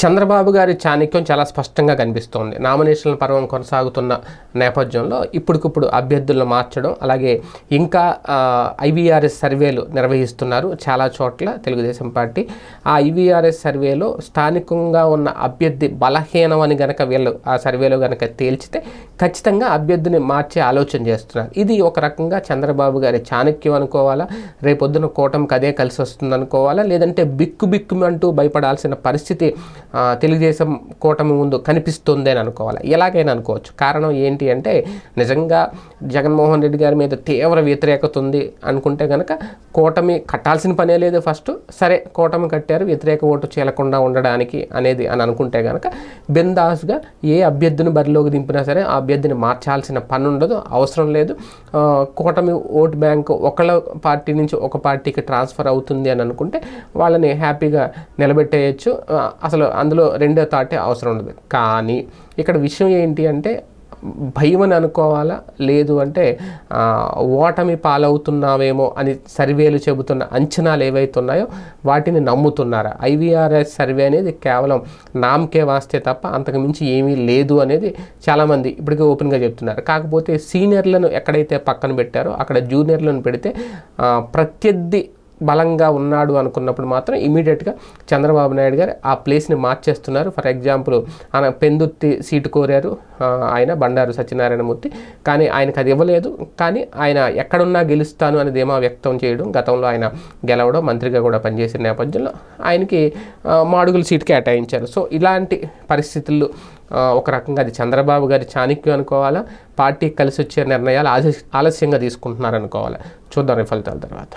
చంద్రబాబు గారి చాణక్యం చాలా స్పష్టంగా కనిపిస్తోంది. నామినేషన్ల పర్వం కొనసాగుతున్న నేపథ్యంలో ఇప్పటికిప్పుడు అభ్యర్థులను మార్చడం అలాగే ఇంకా ఐవీఆర్ఎస్ సర్వేలు నిర్వహిస్తున్నారు చాలా చోట్ల తెలుగుదేశం పార్టీ. ఆ ఐవీఆర్ఎస్ సర్వేలో స్థానికంగా ఉన్న అభ్యర్థి బలహీనం అని గనక వీళ్ళు ఆ సర్వేలో గనక తేల్చితే ఖచ్చితంగా అభ్యర్థిని మార్చే ఆలోచన చేస్తున్నారు. ఇది ఒక రకంగా చంద్రబాబు గారి చాణక్యం అనుకోవాలా? రేపొద్దున కూటమికి అదే కలిసి వస్తుంది అనుకోవాలా లేదంటే బిక్కు బిక్కుమంటూ భయపడాల్సిన పరిస్థితి తెలుగుదేశం కూటమి ముందు కనిపిస్తుంది అని అనుకోవాలి. ఎలాగైనా అనుకోవచ్చు. కారణం ఏంటి అంటే నిజంగా జగన్మోహన్ రెడ్డి గారి మీద తీవ్ర వ్యతిరేకత ఉంది అనుకుంటే కనుక కూటమి కట్టాల్సిన పనే లేదు ఫస్ట్. సరే కూటమి కట్టారు వ్యతిరేక ఓటు చీలకుండా ఉండడానికి అనేది అని అనుకుంటే కనుక బిందాస్గా ఏ అభ్యర్థిని బరిలోకి దింపినా సరే ఆ అభ్యర్థిని మార్చాల్సిన పని ఉండదు అవసరం లేదు. కూటమి ఓటు బ్యాంక్ ఒకళ్ళ పార్టీ నుంచి ఒక పార్టీకి ట్రాన్స్ఫర్ అవుతుంది అని అనుకుంటే వాళ్ళని హ్యాపీగా నిలబెట్టేయచ్చు. అసలు అందులో రెండో థాటే అవసరం ఉండదు. కానీ ఇక్కడ విషయం ఏంటి అంటే భయం అని అనుకోవాలా? లేదు అంటే ఓటమి పాలవుతున్నావేమో అని సర్వేలు చెబుతున్న అంచనాలు ఏవైతే ఉన్నాయో వాటిని నమ్ముతున్నారా? ఐవీఆర్ఎస్ సర్వే అనేది కేవలం నామకే వాస్తే తప్ప అంతకు మించి ఏమీ లేదు అనేది చాలామంది ఇప్పటికే ఓపెన్గా చెప్తున్నారు. కాకపోతే సీనియర్లను ఎక్కడైతే పక్కన పెట్టారో అక్కడ జూనియర్లను పెడితే ప్రత్యర్థి బలంగా ఉన్నాడు అనుకున్నప్పుడు మాత్రం ఇమీడియట్గా చంద్రబాబు నాయుడు గారు ఆ ప్లేస్ని మార్చేస్తున్నారు. ఫర్ ఎగ్జాంపుల్ ఆయన పెందుర్తి సీటు కోరారు ఆయన బండారు సత్యనారాయణమూర్తి. కానీ ఆయనకు అది ఇవ్వలేదు. కానీ ఆయన ఎక్కడున్నా గెలుస్తాను అనేది ఏమో వ్యక్తం చేయడం గతంలో ఆయన గెలవడం మంత్రిగా కూడా పనిచేసిన నేపథ్యంలో ఆయనకి మాడుగుల సీటు కేటాయించారు. సో ఇలాంటి పరిస్థితుల్లో ఒక రకంగా అది చంద్రబాబు గారి చాణక్యం అనుకోవాలా? పార్టీకి కలిసి వచ్చే నిర్ణయాలు ఆలస్యంగా తీసుకుంటున్నారనుకోవాలి? చూద్దాం ఫలితాల తర్వాత.